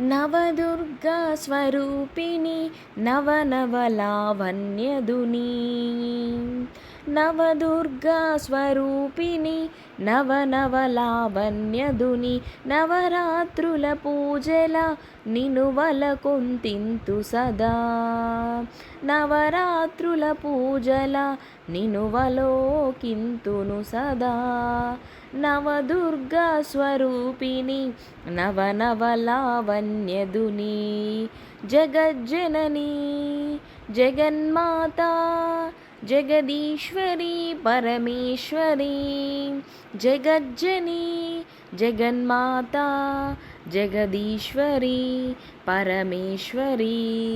నవదుర్గా స్వరూపిణి నవనవలావణ్యదుని. నవదుర్గా స్వరూపిణి నవనవలావణ్యదుని నవరాత్రుల పూజల నినువల కొంతింతు సదా. నవరాత్రుల పూజల నినువలోకింతును సదా. నవదుర్గా స్వరూపిణి నవనవలావణ్యదుని జగజ్జనని జగన్మాత జగదీశ్వరి పరమేశ్వరి జగజ్జని జగన్మాత జగదీశ్వరి పరమేశ్వరి.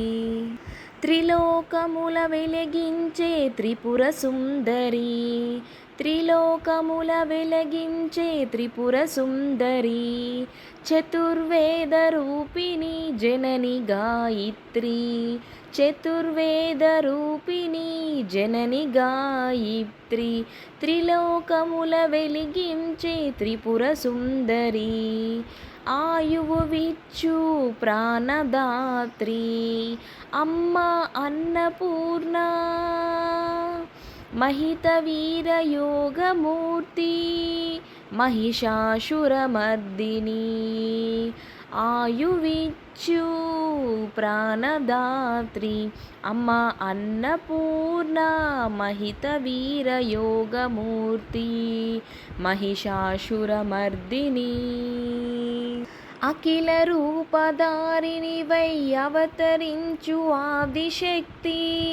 త్రిలోకముల వెలిగించే త్రిపుర సుందరి త్రిలోకముల వెలగించే త్రిపుర సుందరి. చతుర్వేద రూపిణి జనని గాయత్రి చతుర్వేద రూపిణి జనని గాయత్రి. త్రిలోకముల వెలిగించే త్రిపుర సుందరి. ఆయువు విచ్చు ప్రాణదాత్రి అమ్మ అన్నపూర్ణ మహిత వీర యోగమూర్తి మహిషాసురమర్దిని. ఆయువిచ్చు ప్రాణదాత్రి. అమ్మ అన్నపూర్ణ మహిత వీరయోగమూర్తి. మహిషాసురమర్దిని. అఖిల రూపధారిణి వై అవతరించు ఆదిశక్తి.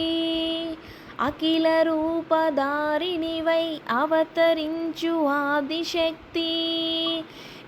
అఖిల రూపధారిణి వై అవతరించు ఆదిశక్తి.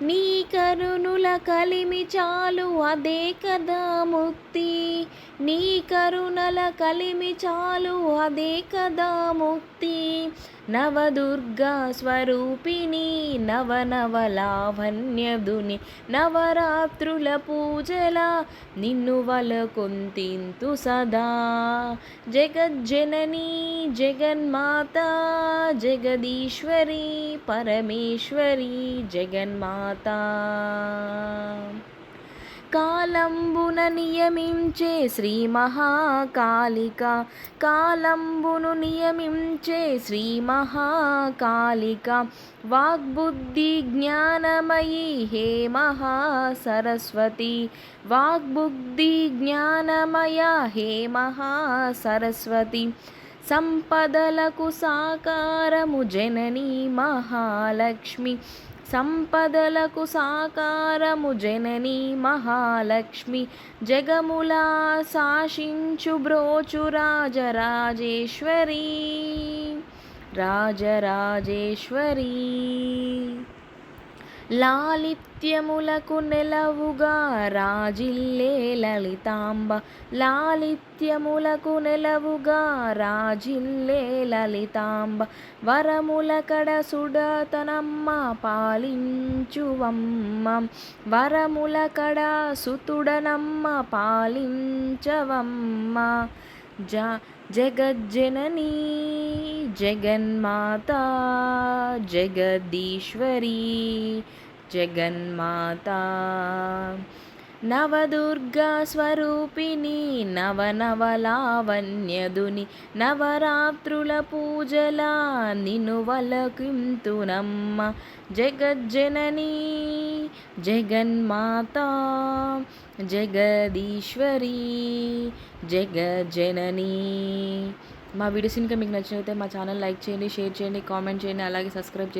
నీ కరుణుల కలిమి చాలు అదే కదా ముక్తి. నీ కరుణల కలిమి చాలు అదే కదా ముక్తి. నవదుర్గా స్వరూపిణి నవనవలావణ్యదుని నవరాత్రుల పూజల నిన్ను వలకొంతింతు సదా. జగజ్జననీ జగన్మాత జగదీశ్వరి పరమేశ్వరి జగన్మాత. కాలంబున నియమించే శ్రీ మహాకాళిక. కాలంబును నియమించే శ్రీ మహాకాళిక. వాగ్బుద్ధి జ్ఞానమయీ హే మహాసరస్వతి. వాగ్బుద్ధి జ్ఞానమయ హే మహాసరస్వతి. సంపదలకు సాకారము జనని మహాలక్ష్మి. సంపదలకు సాకారము జనని మహాలక్ష్మి. జగములా శాసించు బ్రోచు రాజరాజేశ్వరి. రాజరాజేశ్వరి. లాలిత్యములకు నెలవుగా రాజిల్లే లలితాంబ. లాలిత్యములకు నెలవుగా రాజిల్లే లలితాంబ. వరముల కడ సుడతనమ్మ పాలించువమ్మ. వరముల కడ సుతుడనమ్మ పాలించవమ్మ. जा जगज्जननी जगन्माता जगदीश्वरी जगन्माता। నవదుర్గా స్వరూపిణి నవనవలావణ్యదుని నవరాత్రుల పూజలా నిను వలకింతునమ్మ. జగజ్జనని జగన్మాత జగదీశ్వరి జగజ్జననీ. మా వీడియోస్ ఇంకా మీకు నచ్చినట్లయితే మా ఛానల్ లైక్ చేయండి షేర్ చేయండి కామెంట్ చేయండి అలాగే సబ్స్క్రైబ్ చేయండి.